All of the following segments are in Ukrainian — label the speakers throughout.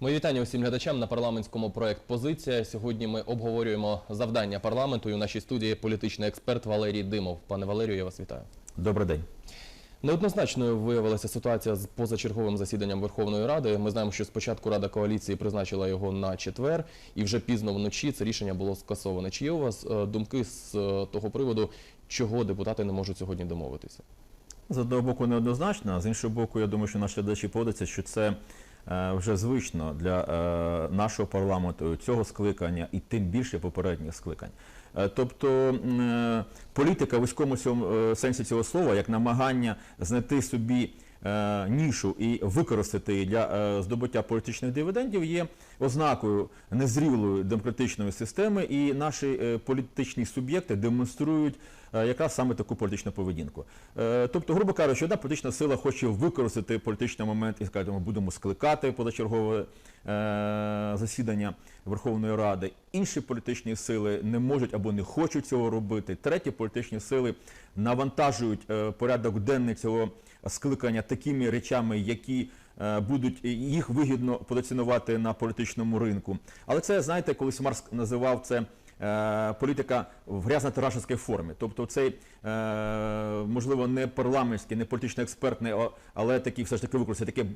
Speaker 1: Мої вітання усім глядачам на парламентському проект Позиція. Сьогодні ми обговорюємо завдання парламенту. І у нашій студії політичний експерт Валерій Димов. Пане Валерію, я вас вітаю.
Speaker 2: Добрий день.
Speaker 1: Неоднозначною виявилася ситуація з позачерговим засіданням Верховної Ради. Ми знаємо, що спочатку Рада коаліції призначила його на четвер, і вже пізно вночі це рішення було скасоване. Чи є у вас е, думки з е, того приводу, чого депутати не можуть сьогодні домовитися?
Speaker 2: З одного боку неоднозначно, а з іншого боку, я думаю, що наші глядачі погодяться, що це вже звично для е, нашого парламенту, цього скликання і тим більше попередніх скликань. Е, Тобто е, політика в військовому е, сенсі цього слова, як намагання знайти собі е, нішу і використати для е, здобуття політичних дивідендів, є ознакою незрілої демократичної системи, і наші е, політичні суб'єкти демонструють е, якраз саме таку політичну поведінку. Е, Тобто, грубо кажучи, одна політична сила хоче використати політичний момент і сказати, ми будемо скликати позачергове е, засідання Верховної Ради. Інші політичні сили не можуть або не хочуть цього робити. Треті політичні сили навантажують е, порядок денний цього скликання такими речами, які е, будуть їх вигідно позиціонувати на політичному ринку. Але це, знаєте, колись Маркс називав це. е, Політика в грязно-тарашевській формі, тобто цей е, можливо не парламентський, не політично експертний, але такий все ж таки використати таке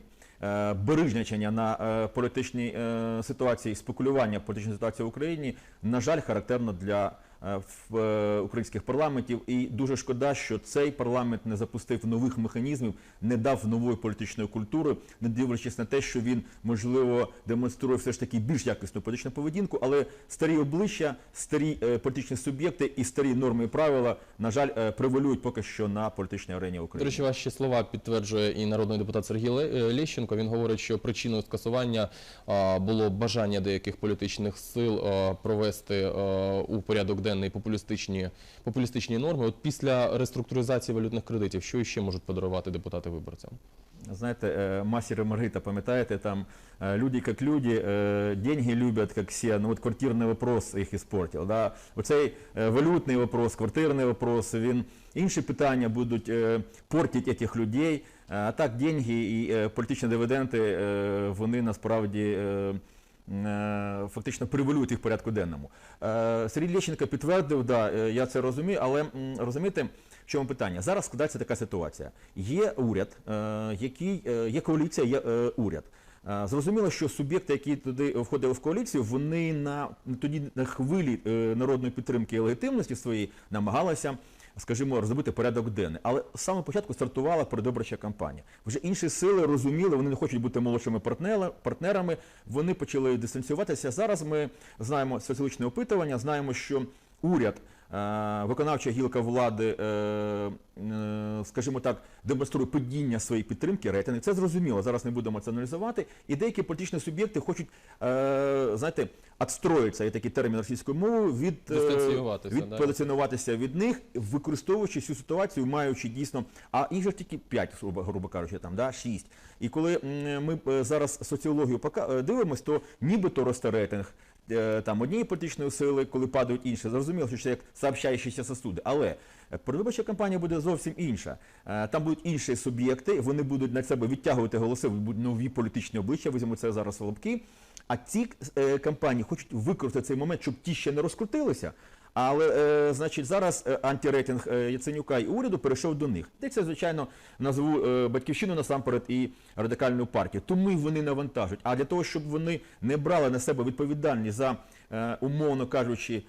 Speaker 2: бережнячення на політичній ситуації, спекулювання політичної ситуації в Україні, на жаль, характерно для в, е, українських парламентів. І дуже шкода, що цей парламент не запустив нових механізмів, не дав нової політичної культури, не дивлячись на те, що він можливо демонструє все ж таки більш якісну політичну поведінку, але старі обличчя, старі е, політичні суб'єкти і старі норми і правила, на жаль, е, превалюють поки що на політичній арені
Speaker 1: До
Speaker 2: України.
Speaker 1: речі, ваші слова підтверджує і народний депутат Сергій Ле- е, Лещенко. Він говорить, що причиною скасування було бажання деяких політичних сил провести у порядок денний популістичні, популістичні норми. От після реструктуризації валютних кредитів, що ще можуть подарувати депутати виборцям?
Speaker 2: Знаєте, е, Мастер і Маргарита, пам'ятаєте, там е, люди як люди, е, деньги люблять, як всі, ну от квартирний вопрос їх іспортив. Да? Оцей валютний вопрос, квартирний вопрос, він інші питання будуть портити цих людей. А так, деньги і політичні дивіденди, вони насправді. Е, Фактично привалюють їх порядку денному. Е, Сергій Лещенко підтвердив, да, е, я це розумію, але розумієте, в чому питання? Зараз складається така ситуація. Є уряд, який є коаліція, є уряд. Зрозуміло, що суб'єкти, які туди входили в коаліцію, вони на тоді на хвилі народної підтримки і легітимності своєї намагалися, скажімо, розробити порядок денний. Але з самого початку стартувала передвиборча кампанія. Вже інші сили розуміли, вони не хочуть бути молодшими партнерами. Вони почали дистанціюватися. Зараз ми знаємо соціологічне опитування, знаємо, що уряд. Е, Виконавча гілка влади, е, е, скажімо так, демонструє падіння своєї підтримки рейтинги. Це зрозуміло. Зараз не будемо це аналізувати. І деякі політичні суб'єкти хочуть, знаєте, відстроїтися, є такий термін російською мовою, від, від позиціонуватися від них, використовуючи цю ситуацію, маючи дійсно, а їх же тільки 5, грубо, кажучи, там, да, 6. І коли ми зараз соціологію дивимося, то нібито росте рейтинг там однієї політичної сили, коли падають інші. Зрозуміло, що це як сообщаючіся сосуди. Але е, передвиборча кампанія буде зовсім інша. Е, Там будуть інші суб'єкти, вони будуть на себе відтягувати голоси, будуть нові політичні обличчя, візьмемо це зараз в лобки. А ці е, кампанії хочуть використати цей момент, щоб ті ще не розкрутилися. Але, е, значить, зараз е, антирейтинг е, Яценюка і уряду перейшов до них. Де це, звичайно, назву батьківщину насамперед і радикальну партію. Тому вони навантажують. А для того, щоб вони не брали на себе відповідальність за, умовно кажучи,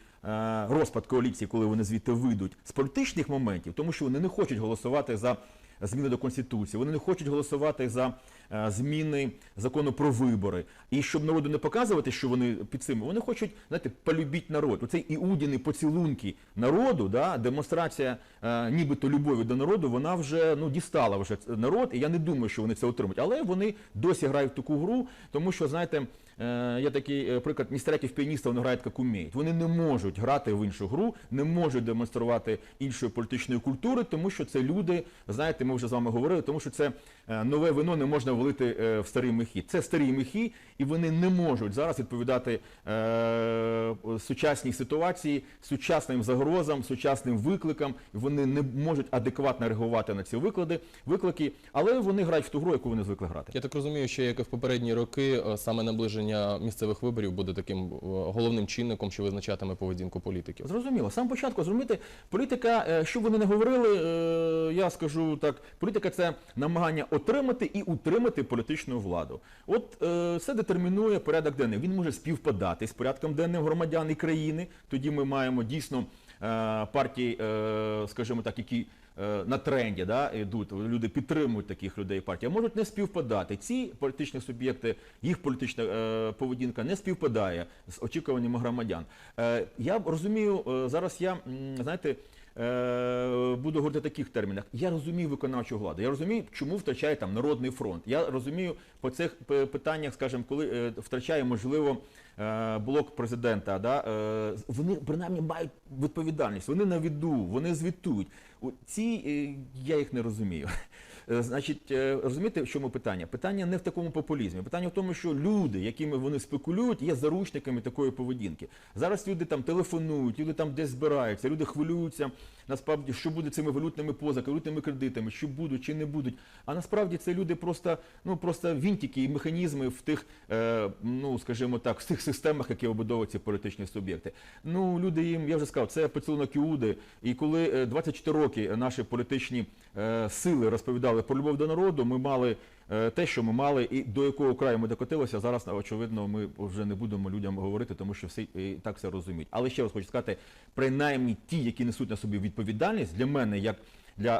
Speaker 2: розпад коаліції, коли вони звідти вийдуть з політичних моментів, тому що вони не хочуть голосувати за зміни до конституції, вони не хочуть голосувати за е, зміни закону про вибори. І щоб народу не показувати, що вони під цим, вони хочуть, знаєте, полюбіть народ. Оцей іудіни поцілунки народу, да, демонстрація е, нібито любові до народу, вона вже ну дістала вже народ, і я не думаю, що вони це отримують. Але вони досі грають таку гру, тому що, знаєте, е, є такий е, приклад, містеряків піаністів вони грають як уміють. Вони не можуть грати в іншу гру, не можуть демонструвати іншої політичної культури, тому що це люди, знаєте, ми вже з вами говорили, тому що це е, нове вино не можна влити е, в старі мехи. Це старі мехи, і вони не можуть зараз відповідати е, сучасній ситуації, сучасним загрозам, сучасним викликам. Вони не можуть адекватно реагувати на ці виклади, виклики, але вони грають в ту гру, яку вони звикли грати.
Speaker 1: Я так розумію, що як і в попередні роки, саме наближення місцевих виборів буде таким головним чинником, що визначатиме поведінку політиків.
Speaker 2: Зрозуміло, самого початку зрозуміти, політика, що вони не говорили, я скажу так, політика це намагання отримати і утримати політичну владу. От е, це детермінує порядок денний. Він може співпадати з порядком денним громадян і країни. Тоді ми маємо дійсно е, партії, е, скажімо так, які е, на тренді да, йдуть, люди підтримують таких людей партії, а можуть не співпадати. Ці політичні суб'єкти, їх політична е, поведінка не співпадає з очікуваннями громадян. Е, я розумію, е, зараз я, знаєте, буду говорити в таких термінах. Я розумію виконавчу владу. Я розумію, чому втрачає там Народний фронт. Я розумію по цих питаннях, скажімо, коли е, втрачає, можливо, е, блок президента. Да, е, вони принаймні мають відповідальність, вони на віду, вони звітують. Ці е, я їх не розумію. Е, Значить, е, розумієте, в чому питання? Питання не в такому популізмі. Питання в тому, що люди, якими вони спекулюють, є заручниками такої поведінки. Зараз люди там телефонують, люди там десь збираються, люди хвилюються. Насправді, що буде цими валютними позиками, валютними кредитами, що будуть чи не будуть. А насправді це люди просто, ну просто вінтики і механізми в тих, е, ну скажімо так, в тих системах, які обудовують ці політичні суб'єкти. Ну люди їм, я вже сказав, це поцілунок Іуди. І коли е, 24 роки наші політичні е, сили розповідали про любов до народу, ми мали е, те, що ми мали, і до якого краю ми докотилися. Зараз очевидно, ми вже не будемо людям говорити, тому що всі і так все розуміють. Але ще раз хочу сказати, принаймні ті, які несуть на собі відповідальність, для мене як. Для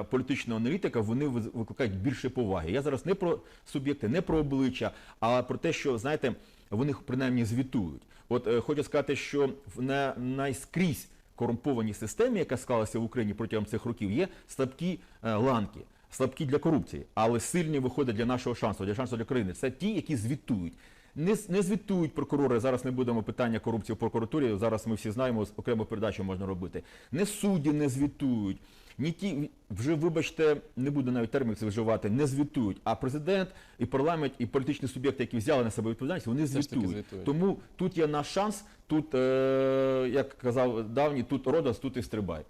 Speaker 2: е, політичного аналітика вони викликають більше поваги. Я зараз не про суб'єкти, не про обличчя, а про те, що знаєте, вони принаймні звітують. От е, хочу сказати, що в на найскрізь корумпованій системі, яка склалася в Україні протягом цих років, є слабкі е, ланки, слабкі для корупції, але сильні виходять для нашого шансу, для шансу для країни. Це ті, які звітують. Не, не звітують прокурори. Зараз не будемо питання корупції в прокуратурі. Зараз ми всі знаємо, окрему передачу можна робити. Не судді не звітують. Ні ті вже вибачте, не буду навіть термін це вживати, не звітують. А президент і парламент, і політичні суб'єкти, які взяли на себе відповідальність, вони звітують.
Speaker 1: звітують.
Speaker 2: Тому тут є наш шанс. Тут, е, як казав давній, тут родос, тут і стрибай.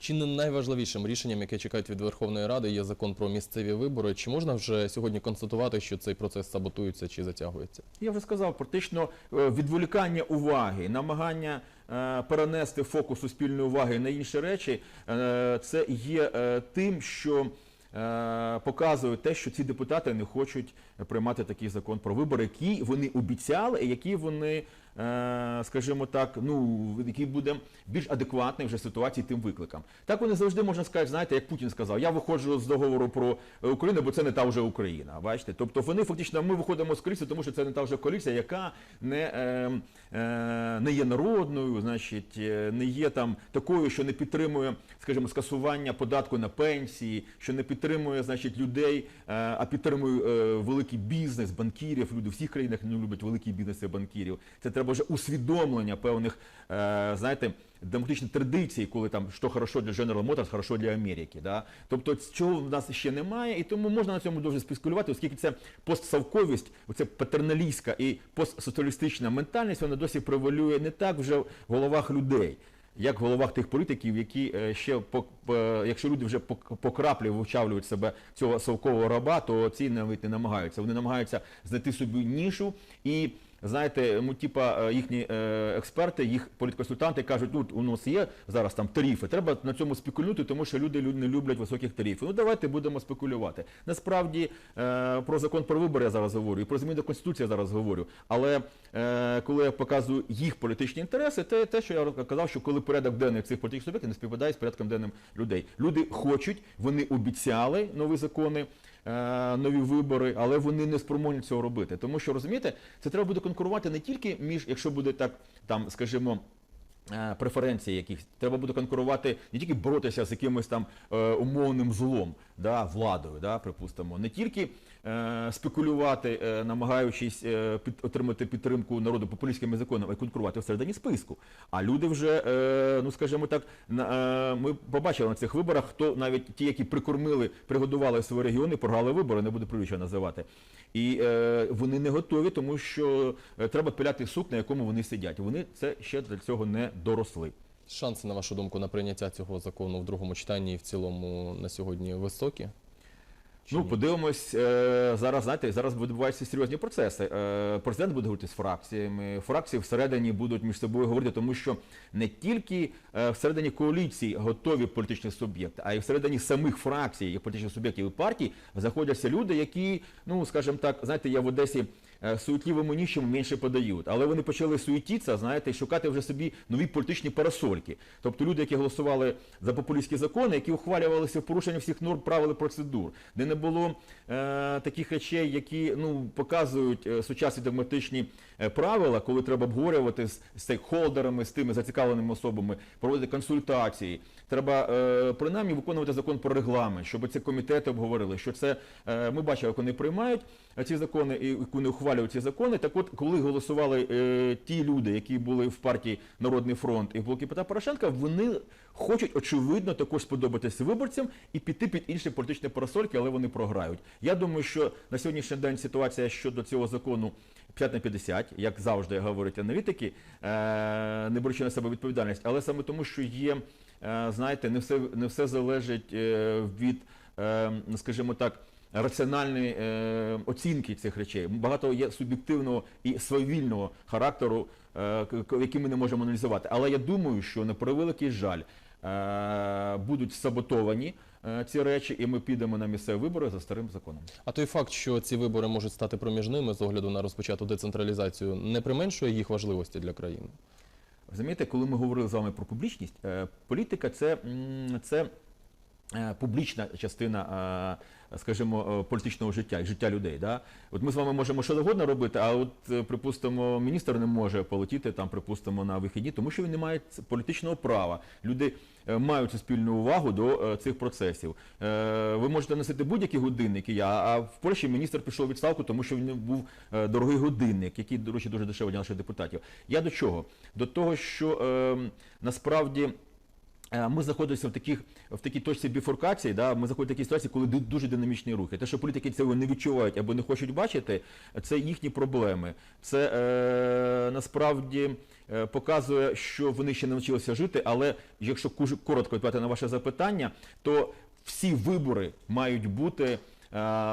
Speaker 1: Чи не найважливішим рішенням, яке чекають від Верховної Ради, є закон про місцеві вибори? Чи можна вже сьогодні констатувати, що цей процес саботується чи затягується?
Speaker 2: Я вже сказав, практично е, відволікання уваги, намагання е, перенести фокус суспільної уваги на інші речі, е, це є тим, що показує те, що ці депутати не хочуть приймати такий закон про вибори, який вони обіцяли, і який вони, е, скажімо так, ну який буде більш адекватний вже ситуації тим викликам. Так вони завжди можна сказати, знаєте, як Путін сказав, я виходжу з договору про Україну, бо це не та вже Україна. Бачите? Тобто вони фактично ми виходимо з коаліції, тому що це не та вже коаліція, яка не, е, е, не є народною, значить, не є там такою, що не підтримує, скажімо, скасування податку на пенсії, що не підтримує, значить, людей, а підтримує е, великий бізнес, банкірів. Люди в всіх країнах не люблять великий бізнес банкірів. Це треба вже усвідомлення певних, е, знаєте, демократичних традицій, коли там що хорошо для General Motors, хорошо для Америки. Да? Тобто цього в нас ще немає, і тому можна на цьому дуже спекулювати, оскільки це постсавковість, оце патерналістська і постсоціалістична ментальність, вона досі превалює не так вже в головах людей. Як в головах тих політиків, які е, ще якщо люди вже по краплі вичавлюють себе цього совкового раба, то ці навіть не намагаються. Вони намагаються знайти собі нішу і знаєте, ну, типа е, їхні е, експерти, їх політконсультанти кажуть, тут у нас є зараз там тарифи, треба на цьому спекулювати, тому що люди лю- не люблять високих тарифів. Ну давайте будемо спекулювати. Насправді е, про закон про вибори я зараз говорю, і про зміни до конституції я зараз говорю. Але коли я показую їх політичні інтереси, те, те, що я казав, що коли порядок денний цих політичних суб'єктів не співпадає з порядком денним людей. Люди хочуть, вони обіцяли нові закони. Е, Нові вибори, але вони не спроможні цього робити. Тому що розумієте, це треба буде конкурувати не тільки між, якщо буде так, там, скажімо, е, преференції яких Треба буде конкурувати, не тільки боротися з якимось там е, умовним злом. Да, владою, да, припустимо, не тільки е, спекулювати, е, намагаючись е, під, отримати підтримку народу популістськими законами, а конкурувати всередині списку. А люди вже, е, ну скажімо так, на, е, ми побачили на цих виборах, хто навіть ті, які прикормили, пригодували свої регіони, програли вибори, не буду прізвища називати. І е, вони не готові, тому що е, треба пиляти сук, на якому вони сидять. Вони це ще для цього не доросли.
Speaker 1: Шанси, на вашу думку, на прийняття цього закону в другому читанні і в цілому на сьогодні високі? Чи
Speaker 2: Ну,
Speaker 1: ні?
Speaker 2: подивимось, е, зараз, знаєте, зараз відбуваються серйозні процеси. Е, Президент буде говорити з фракціями, фракції всередині будуть між собою говорити, тому що не тільки е, всередині коаліції готові політичні суб'єкти, а й всередині самих фракцій і політичних суб'єктів і партій заходяться люди, які, ну скажімо так, знаєте, я в Одесі суетливому нічим менше подають. Але вони почали суетитися, знаєте, шукати вже собі нові політичні парасольки. Тобто люди, які голосували за популістські закони, які ухвалювалися в порушення всіх норм правил і процедур, де не було е, таких речей, які ну показують е, сучасні демократичні е, правила, коли треба обговорювати з стейкхолдерами, з тими зацікавленими особами, проводити консультації. Треба е, принаймні виконувати закон про регламент, щоб ці комітети обговорили, що це е, ми бачили, як вони приймають е, ці закони і вони ухвалюють ці закони. Так от, коли голосували е, ті люди, які були в партії Народний фронт і в блокі Петра Порошенка, вони хочуть очевидно також сподобатися виборцям і піти під інші політичні парасольки, але вони програють. Я думаю, що на сьогоднішній день ситуація щодо цього закону 5 на 50, як завжди говорять аналітики, е, не беручи на себе відповідальність, але саме тому, що є, е, знаєте, не все, не все залежить е, від, е, скажімо так, раціональної е, оцінки цих речей. Багато є суб'єктивного і свавільного характеру, е, який ми не можемо аналізувати. Але я думаю, що на превеликий жаль е, будуть саботовані е, ці речі, і ми підемо на місцеві вибори за старим законом.
Speaker 1: А той факт, що ці вибори можуть стати проміжними з огляду на розпочату децентралізацію, не применшує їх важливості для країни?
Speaker 2: Розумієте, коли ми говорили з вами про публічність, е, політика це, це публічна частина, е, скажімо, е, політичного життя і життя людей. Да? От ми з вами можемо що завгодно робити, а от, е, припустимо, міністр не може полетіти там, припустимо, на вихідні, тому що він не має політичного права. Люди е, мають суспільну увагу до е, цих процесів. Е, Ви можете носити будь-які годинники, я, а в Польщі міністр пішов у відставку, тому що він був е, дорогий годинник, який, до речі, дуже дешевий для наших депутатів. Я до чого? До того, що е, насправді. Е, Ми знаходимося в таких в такій точці біфуркації, да, ми знаходимося в такій ситуації, коли дуже динамічні рухи. Те, що політики цього не відчувають або не хочуть бачити, це їхні проблеми. Це е, насправді е, показує, що вони ще не навчилися жити. Але якщо коротко відповідати на ваше запитання, то всі вибори мають бути е,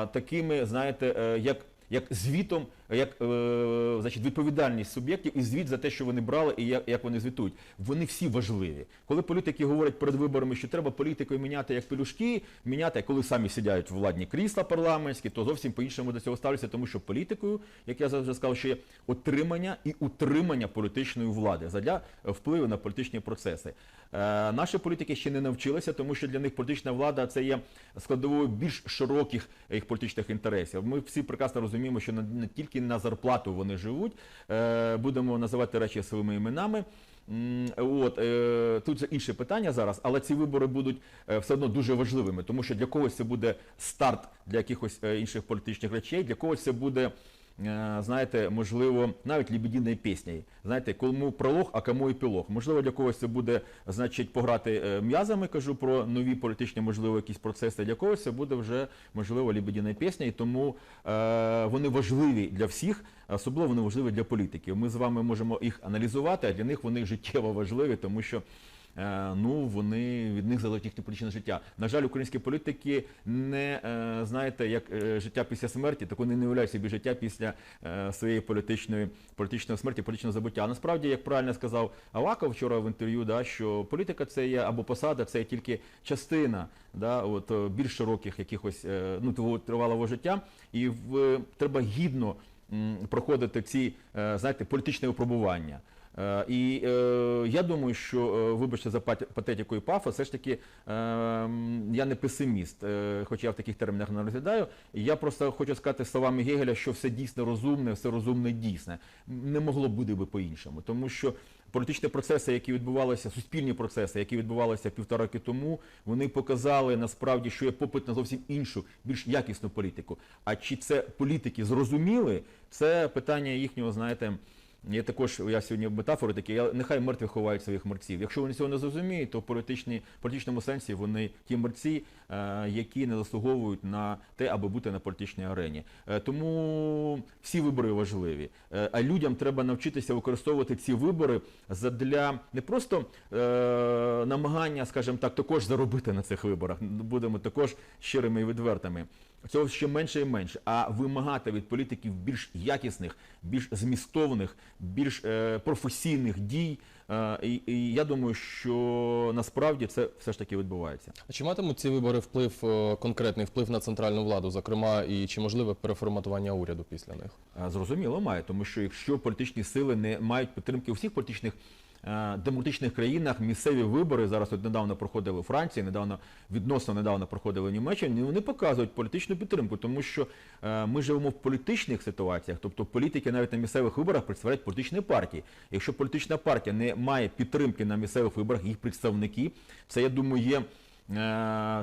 Speaker 2: такими, знаєте, е, як. Як звітом, як е, значить, відповідальність суб'єктів і звіт за те, що вони брали, і як, як вони звітують. Вони всі важливі. Коли політики говорять перед виборами, що треба політикою міняти як пелюшки, міняти, коли самі сидять в владні крісла парламентські, то зовсім по-іншому до цього ставляться, тому що політикою, як я завжди сказав, що є отримання і утримання політичної влади задля впливу на політичні процеси. Е, наші політики ще не навчилися, тому що для них політична влада це є складовою більш широких їх політичних інтересів. Ми всі прекрасно розуміємо, що не, не тільки на зарплату вони живуть. Е, будемо називати речі своїми іменами. От е, тут же інше питання зараз, але ці вибори будуть е, все одно дуже важливими, тому що для когось це буде старт для якихось інших політичних речей, для когось це буде. Е, Знаєте, можливо, навіть лебединої пісні. Знаєте, кому пролог, а кому епілог. Можливо, для когось це буде, значить, пограти е, м'язами, кажу про нові політичні, можливо, якісь процеси. Для когось це буде вже, можливо, лебедина пісня, і тому е, вони важливі для всіх, особливо вони важливі для політиків. Ми з вами можемо їх аналізувати, а для них вони життєво важливі, тому що. Е, Ну, вони від них залежить їхнє політичне життя. На жаль, українські політики не е, знаєте, як е, життя після смерті, так вони не уявляють собі життя після своєї політичної політичної смерті, політичного забуття. А насправді, як правильно сказав Аваков вчора в інтерв'ю, да, що політика це є або посада, це є тільки частина да, от, більш широких якихось ну, твого тривалого життя, і в, треба гідно проходити ці, знаєте, політичне випробування. Е, І е, я думаю, що е, вибачте за пат- патетику і пафос, все ж таки е, я не песиміст, е, хоч я в таких термінах не розглядаю. Я просто хочу сказати словами Гегеля, що все дійсно розумне, все розумне дійсне. Не могло бути би по-іншому, тому що політичні процеси, які відбувалися, суспільні процеси, які відбувалися півтора роки тому, вони показали насправді, що є попит на зовсім іншу, більш якісну політику. А чи це політики зрозуміли? Це питання їхнього, знаєте. Я також я сьогодні метафори такі, я, нехай мертві ховають своїх мерців. Якщо вони цього не зрозуміють, то в політичному сенсі вони ті мерці, е, які не заслуговують на те, аби бути на політичній арені. Е, тому всі вибори важливі. Е, а людям треба навчитися використовувати ці вибори задля не просто намагання, скажімо так, також заробити на цих виборах. Будемо також щирими і відвертими. Цього ще менше і менше, а вимагати від політиків більш якісних, більш змістовних, більш е, професійних дій. Е, і, і я думаю, що насправді це все ж таки відбувається.
Speaker 1: А чи матимуть ці вибори вплив, е, конкретний вплив на центральну владу, зокрема, і чи можливе переформатування уряду після них?
Speaker 2: Е, Зрозуміло, має, тому що якщо політичні сили не мають підтримки у всіх політичних демократичних країнах, місцеві вибори зараз от недавно проходили у Франції, недавно відносно недавно проходили в Німеччині. Вони показують політичну підтримку, тому що е, ми живемо в політичних ситуаціях, тобто політики навіть на місцевих виборах представляють політичні партії. Якщо політична партія не має підтримки на місцевих виборах, їх представники, це я думаю є е,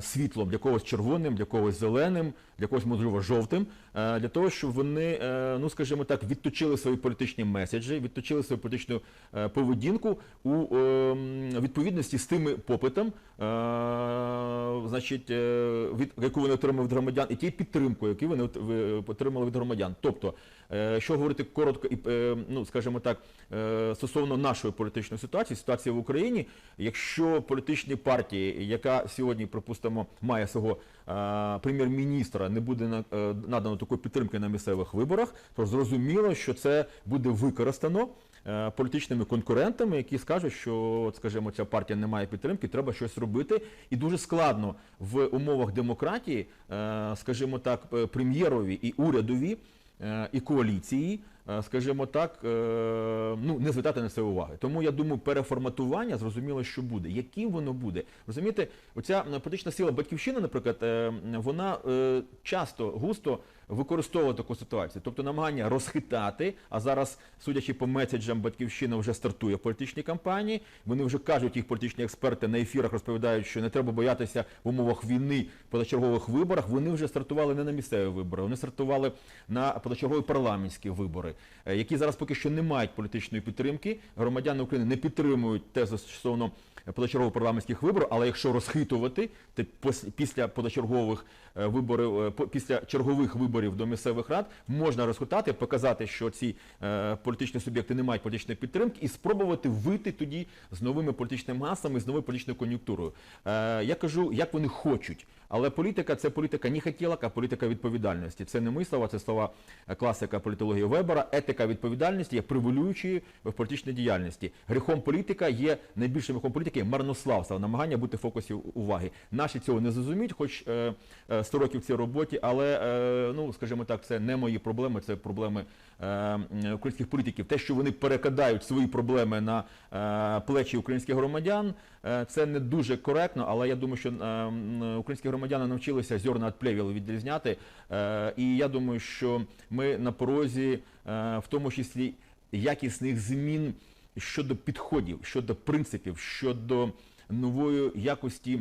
Speaker 2: світлом, для когось червоним, для когось зеленим, для когось, можливо, жовтим, е, для того, щоб вони, е, ну скажімо так, відточили свої політичні меседжі, відточили свою політичну е, поведінку у е, відповідності з тими попитом, е, значить, е, від яку вони отримали від громадян, і тією підтримкою, яку вони от- отримали від громадян. Тобто, е, що говорити коротко і е, ну, скажімо так, е, стосовно нашої політичної ситуації, ситуації в Україні, якщо політичні партії, яка сьогодні, припустимо, має свого е, прем'єр-міністра, не буде е, надано такої підтримки на місцевих виборах, то зрозуміло, що це буде використано е, політичними конкурентами, які скажуть, що, скажімо, ця партія не має підтримки, треба щось робити. І дуже складно в умовах демократії, е, скажімо так, е, прем'єрові і урядові е, і коаліції, е, скажімо так, е, ну не звертати на це уваги. Тому я думаю, переформатування зрозуміло, що буде. Яким воно буде? Розумієте, оця е, політична сила батьківщина, наприклад, е, вона е, часто густо використовує таку ситуацію, тобто намагання розхитати. А зараз, судячи по меседжам, батьківщина вже стартує в політичній кампанії. Вони вже кажуть, їх політичні експерти на ефірах розповідають, що не треба боятися в умовах війни позачергових виборах. Вони вже стартували не на місцеві вибори, вони стартували на позачергові парламентські вибори, е, які зараз поки що не мають політичної підтримки. Громадяни України не підтримують тезу стосовно позачергових парламентських виборів, але якщо розхитувати, то після позачергових е, виборів, е, після чергових виборів до місцевих рад можна розхитати, показати, що ці політичні суб'єкти не мають політичної підтримки, і спробувати вийти тоді з новими політичними гаслами, з новою політичною кон'юнктурою. Я кажу, як вони хочуть. Але політика це політика не хотілок, а політика відповідальності. Це не мої слова, це слова е, класика політології Вебера. Етика відповідальності є приволюючою в політичній діяльності. Гріхом політика є найбільшим гріхом політики марнославство, намагання бути в фокусі уваги. Наші цього не зрозуміють, хоч е, е, 100 років в цій роботі, але е, ну скажімо так, це не мої проблеми, це проблеми е, українських політиків. Те, що вони перекидають свої проблеми на е, плечі українських громадян, е, це не дуже коректно, але я думаю, що е, українські громадяни навчилися зерна від плевел відрізняти. Е, і я думаю, що ми на порозі, е, в тому числі якісних змін щодо підходів, щодо принципів, щодо нової якості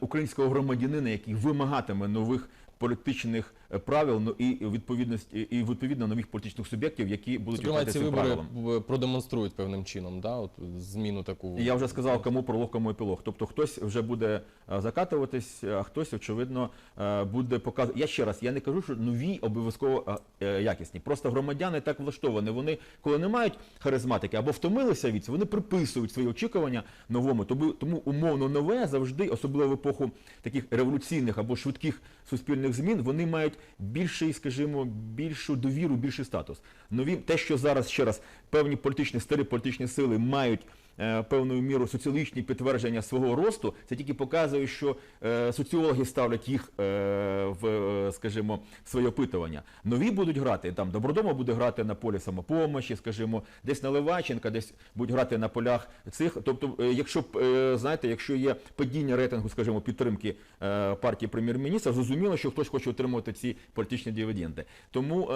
Speaker 2: українського громадянина, який вимагатиме нових політичних правил ну, і відповідності і відповідно нових політичних суб'єктів, які будуть
Speaker 1: Зокрема, ці
Speaker 2: цим
Speaker 1: вибори
Speaker 2: правилам.
Speaker 1: продемонструють певним чином, да, от зміну таку.
Speaker 2: Я вже сказав, кому пролог, кому епілог. Тобто хтось вже буде е, закатуватись, а хтось, очевидно, е, буде показувати. Я ще раз, я не кажу, що нові обов'язково е, е, якісні. Просто громадяни так влаштовані. Вони, коли не мають харизматики або втомилися від цього, вони приписують свої очікування новому. Тому, тому умовно нове завжди, особливо в епоху таких революційних або швидких суспільних змін, вони мають більший, скажімо, більшу довіру, більший статус. Нові те, що зараз ще раз певні політичні стилі, політичні сили мають. Е, Певною мірою соціологічні підтвердження свого росту, це тільки показує, що е, соціологи ставлять їх е, в, скажімо, своє опитування. Нові будуть грати там. Добродома буде грати на полі самопомощі, скажімо, десь на Леваченка, десь будуть грати на полях цих. Тобто, якщо знаєте, якщо є падіння рейтингу, скажімо, підтримки партії прем'єр-міністра, зрозуміло, що хтось хоче отримувати ці політичні дивіденди. Тому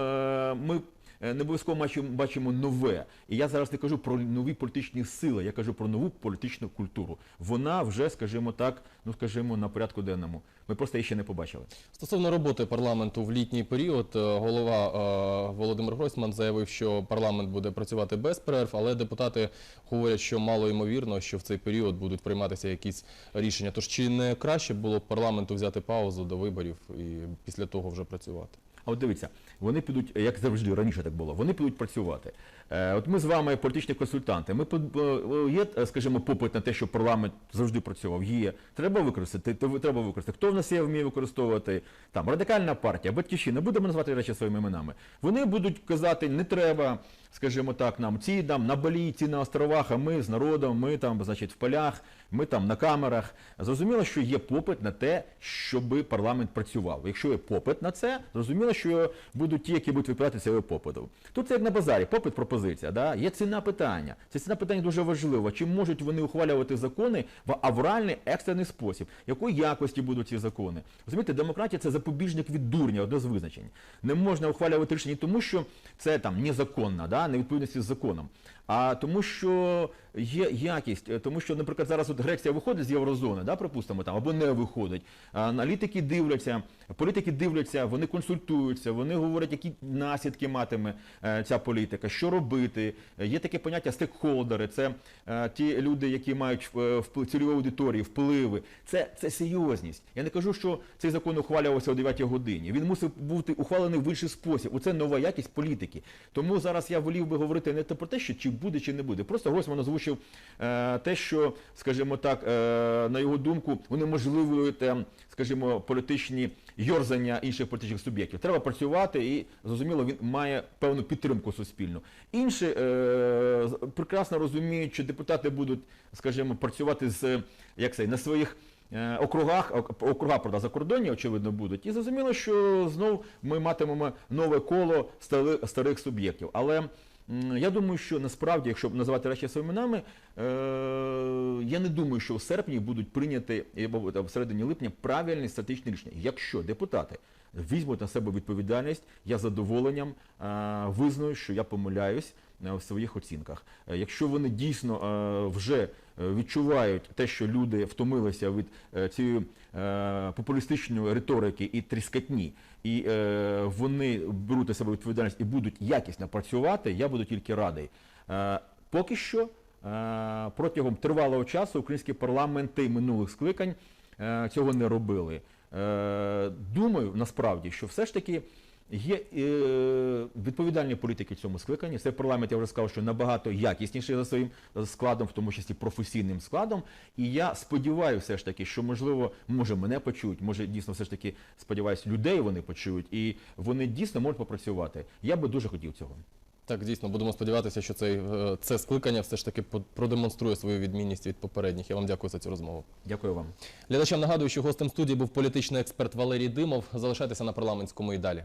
Speaker 2: ми. Е, Не обов'язково бачимо, нове. І я зараз не кажу про нові політичні сили, я кажу про нову політичну культуру. Вона вже, скажімо так, ну скажімо, на порядку денному. Ми просто її ще не побачили.
Speaker 1: Стосовно роботи парламенту в літній період, е, голова е, Володимир Гройсман заявив, що парламент буде працювати без перерв, але депутати говорять, що мало ймовірно, що в цей період будуть прийматися якісь рішення. Тож чи не краще було б парламенту взяти паузу до виборів і після того вже працювати?
Speaker 2: А от дивіться, вони підуть, як завжди раніше так було, вони підуть працювати. Е, от ми з вами політичні консультанти. Ми е, є, е, скажімо, попит на те, що парламент завжди працював. Є. Треба використати, треба використати. Хто в нас є, вміє використовувати там радикальна партія, батьківщина, будемо називати речі своїми іменами. Вони будуть казати, не треба, скажімо так, нам ці там на Балі, ці на островах, а ми з народом, ми там, значить, в полях, ми там на камерах. Зрозуміло, що є попит на те, щоб парламент працював. Якщо є попит на це, зрозуміло, що будуть ті, які будуть відповідати цього попиту. Тут це як на базарі, попит, пропозиція. Да? Є ціна питання. Це ціна питання дуже важлива. Чи можуть вони ухвалювати закони в авральний екстрений спосіб? Якої якості будуть ці закони? Розумієте, демократія це запобіжник від дурня, одне з визначень. Не можна ухвалювати рішення тому, що це там незаконно, да? Не відповідності з законом. А тому, що є якість, е, тому що, наприклад, зараз от Греція виходить з єврозони, да, припустимо, там або не виходить. Аналітики дивляться, політики дивляться, вони консультуються, вони говорять, які наслідки матиме е, ця політика, що робити. Є таке поняття стейкхолдери, це е, ті люди, які мають вплив цільової аудиторії, впливи. Це, це серйозність. Я не кажу, що цей закон ухвалювався о 9 годині. Він мусив бути ухвалений в інший спосіб. Оце нова якість політики. Тому зараз я волів би говорити не про те, що чи буде, чи не буде. Просто Гройсман озвучив е, те, що, скажімо так, е, на його думку, унеможливує скажімо, політичні йорзання інших політичних суб'єктів. Треба працювати і зрозуміло, він має певну підтримку суспільну. Інші е, прекрасно розуміють, що депутати будуть, скажімо, працювати з як це, на своїх. Округах, округа правда, за кордоні, очевидно, будуть. І зрозуміло, що знов ми матимемо нове коло старих, суб'єктів. Але я думаю, що насправді, якщо називати речі своїми іменами, е, я не думаю, що в серпні будуть прийняті або в середині липня правильні стратегічні рішення. Якщо депутати візьмуть на себе відповідальність, я задоволенням е, визнаю, що я помиляюсь е, в своїх оцінках. Е, Якщо вони дійсно е, вже е, відчувають те, що люди втомилися від е, цієї е, популістичної риторики і тріскатні, і е, вони беруть на себе відповідальність і будуть якісно працювати, я буду тільки радий. Е, Поки що е, протягом тривалого часу українські парламенти минулих скликань е, цього не робили. Е, Думаю, насправді, що все ж таки є е, відповідальні політики в цьому скликанні. Цей парламент, я вже сказав, що набагато якісніший за своїм складом, в тому числі професійним складом. І я сподіваюся все ж таки, що можливо, може мене почують, може дійсно все ж таки сподіваюся, людей вони почують, і вони дійсно можуть попрацювати. Я би дуже хотів цього.
Speaker 1: Так, дійсно, будемо сподіватися, що цей, е, це скликання все ж таки продемонструє свою відмінність від попередніх. Я вам дякую за цю розмову.
Speaker 2: Дякую вам.
Speaker 1: Глядачам нагадую, що гостем студії був політичний експерт Валерій Димов. Залишайтеся на парламентському і далі.